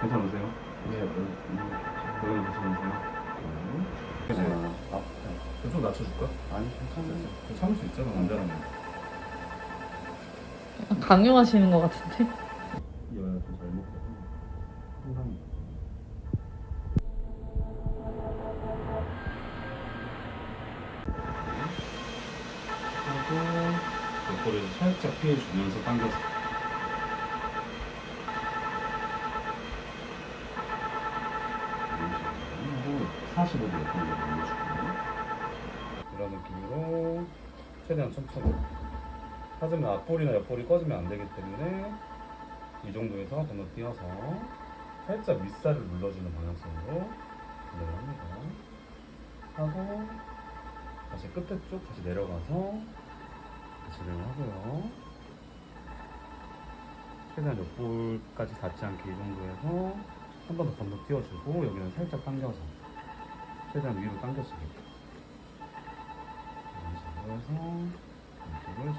괜찮으세요? 네, 음, 여기 보시면서요. 그치? 아, 좀 낮춰줄까? 아니 괜찮아요. 참을 수 있잖아 남자라면. 약간 강요하시는 것 같은데? 좀잘. 항상. 하고 옆구리를 살짝 피해주면서 당겨서. 하고 45도 정도 올려주고 이런 느낌으로 최대한 천천히. 하지만 앞볼이나 옆볼이 꺼지면 안 되기 때문에 이 정도에서 건너뛰어서 살짝 윗살을 눌러주는 방향성으로 진행을 합니다. 하고 다시 끝에 쭉 다시 내려가서 진행을 하고요. 최대한 옆볼까지 닿지 않게 이 정도에서 한 번 더 건너뛰어주고 여기는 살짝 당겨서 최대한 위로 식으로 해서 왼쪽을